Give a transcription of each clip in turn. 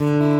Mm-hmm.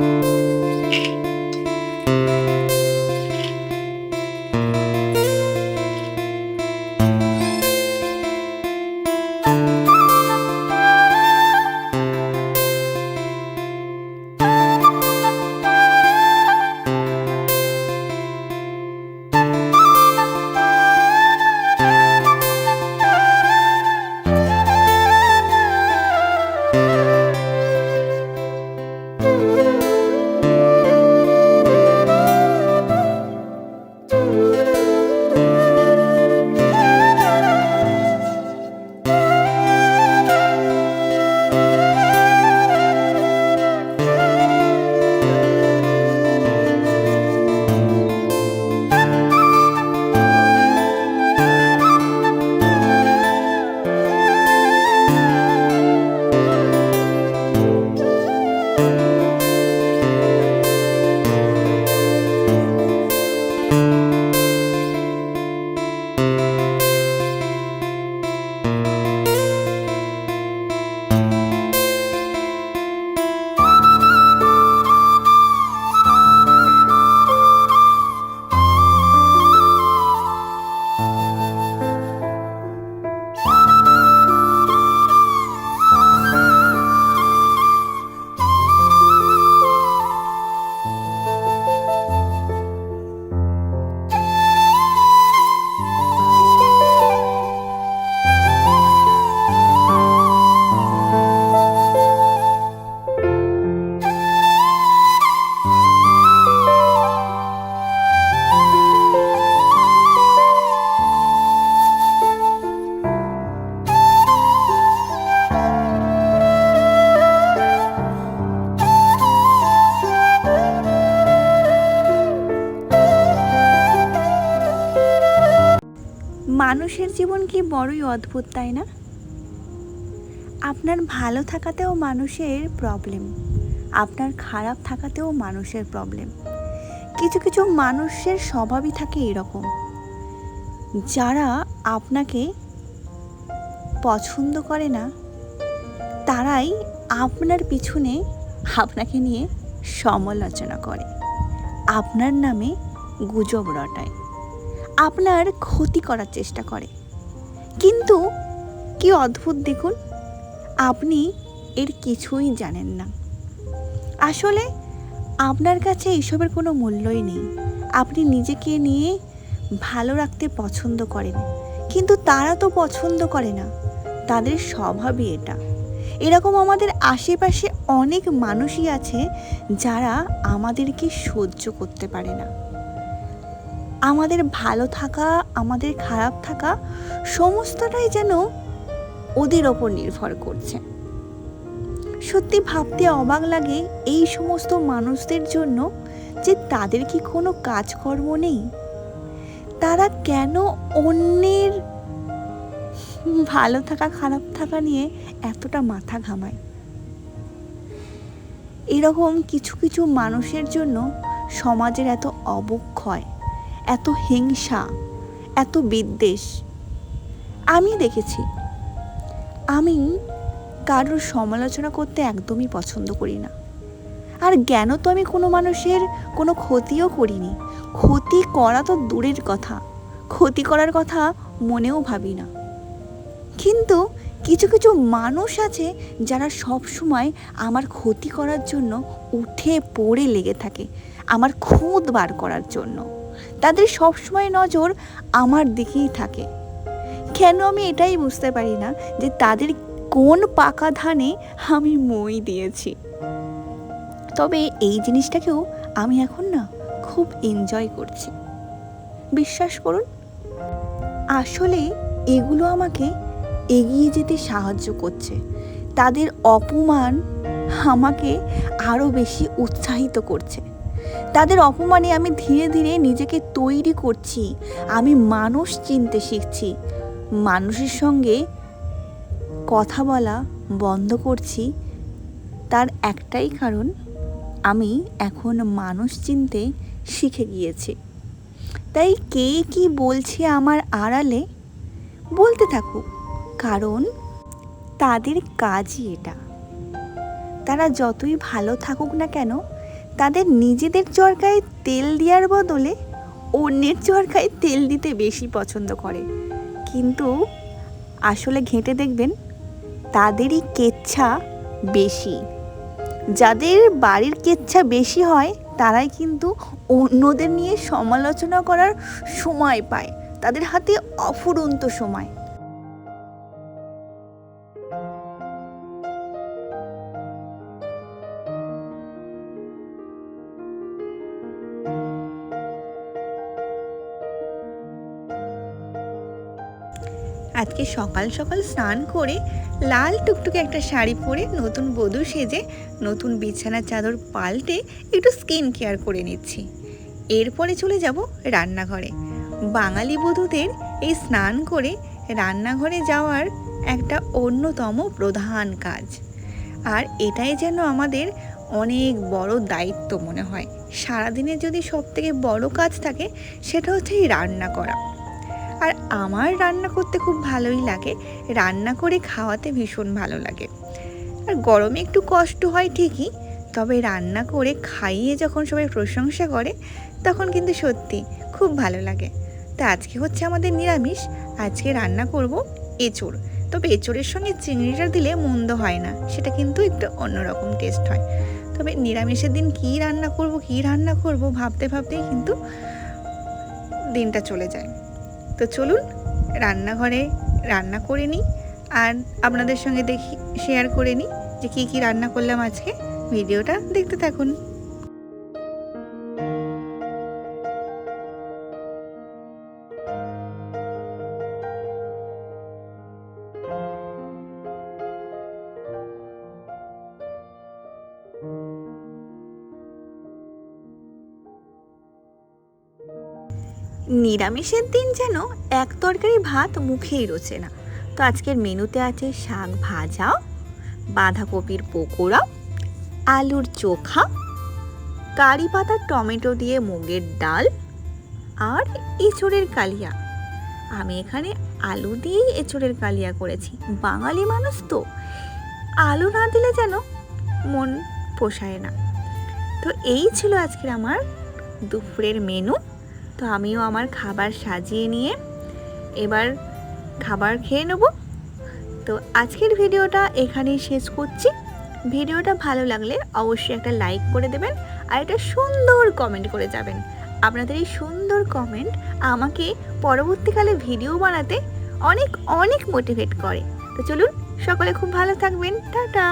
মানুষের জীবন কি বড়ই অদ্ভুত, তাই না? আপনার ভালো থাকাতেও মানুষের প্রবলেম আপনার খারাপ থাকাতেও মানুষের প্রবলেম কিছু কিছু মানুষের স্বভাবই থাকে এরকম। যারা আপনাকে পছন্দ করে না, তারাই আপনার পিছনে আপনাকে নিয়ে সমালোচনা করে। আপনার নামে গুজব রটায়। আপনার ক্ষতি করার চেষ্টা করে। কিন্তু কি অদ্ভুত দেখুন, আপনি এর কিছুই জানেন না। আসলে আপনার কাছে এইসবের কোনো মূল্যই নেই। আপনি নিজেকে নিয়ে ভালো রাখতে পছন্দ করেন, কিন্তু তারা তো পছন্দ করে না। তাদের স্বভাবই এটা। এরকম আমাদের আশেপাশে অনেক মানুষই আছে যারা আমাদেরকে সহ্য করতে পারে না। আমাদের ভালো থাকা, আমাদের খারাপ থাকা, সমস্তটাই যেন ওদের ওপর নির্ভর করছে। সত্যি ভাবতে অবাক লাগে এই সমস্ত মানুষদের জন্য যে তাদের কি কোনো কাজকর্ম নেই? তারা কেন অন্যের ভালো থাকা, খারাপ থাকা নিয়ে এতটা মাথা ঘামায়? এরকম কিছু কিছু মানুষের জন্য সমাজের এত অবক্ষয়। এত হিংসা, এত বিদ্বেষ। আমি দেখেছি। আমি কারোর সমালোচনা করতে একদমই পছন্দ করি না। আর জ্ঞানও তো আমি কোনো মানুষের কোনো ক্ষতিও করিনি। ক্ষতি করা তো দূরের কথা। ক্ষতি করার কথা মনেও ভাবি না। কিন্তু কিছু কিছু মানুষ আছে যারা সব সময় আমার ক্ষতি করার জন্য উঠে পড়ে লেগে থাকে, আমার খুঁত বার করার জন্য। তাদের সবসময় নজর আমার দিকেই থাকে। কেন আমি এটাই বুঝতে পারি না যে তাদের কোন পাকা ধানে আমি মই দিয়েছি। তবে এই জিনিসটাকেও আমি এখন না খুব এনজয় করছি। বিশ্বাস করুন, আসলে এগুলো আমাকে এগিয়ে যেতে সাহায্য করছে। তাদের অপমান আমাকে আরও বেশি উৎসাহিত করছে। তাদের অপমানে আমি ধীরে ধীরে নিজেকে তৈরি করছি। আমি মানুষ চিনতে শিখছি। মানুষের সঙ্গে কথা বলা বন্ধ করছি। তার একটাই কারণ, আমি এখন মানুষ চিনতে শিখে গিয়েছি। তাই কে কি বলছে আমার আড়ালে? বলতে থাকুক, কারণ তাদের কাজই এটা। তারা যতই ভালো থাকুক না কেন তাদের নিজেদের চরকায় তেল দেওয়ার বদলে অন্যের চরকায় তেল দিতে বেশি পছন্দ করে। কিন্তু আসলে ঘেঁটে দেখবেন, তাদেরই কেচ্ছা বেশি। যাদের বাড়ির কেচ্ছা বেশি হয়, তারাই কিন্তু অন্যদের নিয়ে সমালোচনা করার সময় পায়। তাদের হাতে অফুরন্ত সময়। আজকে সকাল সকাল স্নান করে লাল টুকটুকে একটা শাড়ি পরে নতুন বধূ সেজে নতুন বিছানার চাদর পাল্টে একটু স্কিন কেয়ার করে নিচ্ছি। এরপরে চলে যাব রান্নাঘরে। বাঙালি বধূদের এই স্নান করে রান্নাঘরে যাওয়ার একটা অন্যতম প্রধান কাজ। আর এটাই যেন আমাদের অনেক বড় দায়িত্ব মনে হয়। সারাদিনে যদি সব থেকে বড় কাজ থাকে, সেটা হচ্ছে এই রান্না করা। আর আমার রান্না করতে খুব ভালোই লাগে। রান্না করে খাওয়াতে ভীষণ ভালো লাগে। আর গরমে একটু কষ্ট হয় ঠিকই, তবে রান্না করে খাইয়ে যখন সবাই প্রশংসা করে, তখন কিন্তু সত্যি খুব ভালো লাগে। তা আজকে হচ্ছে আমাদের নিরামিষ, আজকে রান্না করব এঁচোড়। তবে এঁচোড়ের সঙ্গে চিংড়িটা দিলে মন্দ হয় না, সেটা কিন্তু একটু অন্যরকম টেস্ট হয়। তবে নিরামিষের দিন কী রান্না করব, কী রান্না করব ভাবতে, ভাবতেই কিন্তু দিনটা চলে যায়। তো চলুন, রান্নাঘরে রান্না করে নিই আর আপনাদের সঙ্গে দেখি শেয়ার করে নিই যে কী কী রান্না করলাম আজকে। ভিডিওটা দেখতে থাকুন। নিরামিষের দিন যেন এক তরকারি ভাত মুখেই রোচে না। তো আজকের মেনুতে আছে শাক ভাজা বাঁধাকপির পকোড়া আলুর চোখা, কারি পাতা টমেটো দিয়ে মুগের ডাল আর এঁচড়ের কালিয়া। আমি এখানে আলু দিয়েই এঁচড়ের কালিয়া করেছি। বাঙালি মানুষ তো আলু না দিলে যেন মন পোষায় না। তো এই ছিল আজকের আমার দুপুরের মেনু। তো আমিও আমার খাবার সাজিয়ে নিয়ে এবার খাবার খেয়ে নেব। তো আজকের ভিডিওটা এখানেই শেষ করছি। ভিডিওটা ভালো লাগলে অবশ্যই একটা লাইক করে দেবেন আর একটা সুন্দর কমেন্ট করে যাবেন। আপনাদের এই সুন্দর কমেন্ট আমাকে পরবর্তীকালে ভিডিও বানাতে অনেক অনেক মোটিভেট করে। তো চলুন সকলে খুব ভালো থাকবেন। টাটা!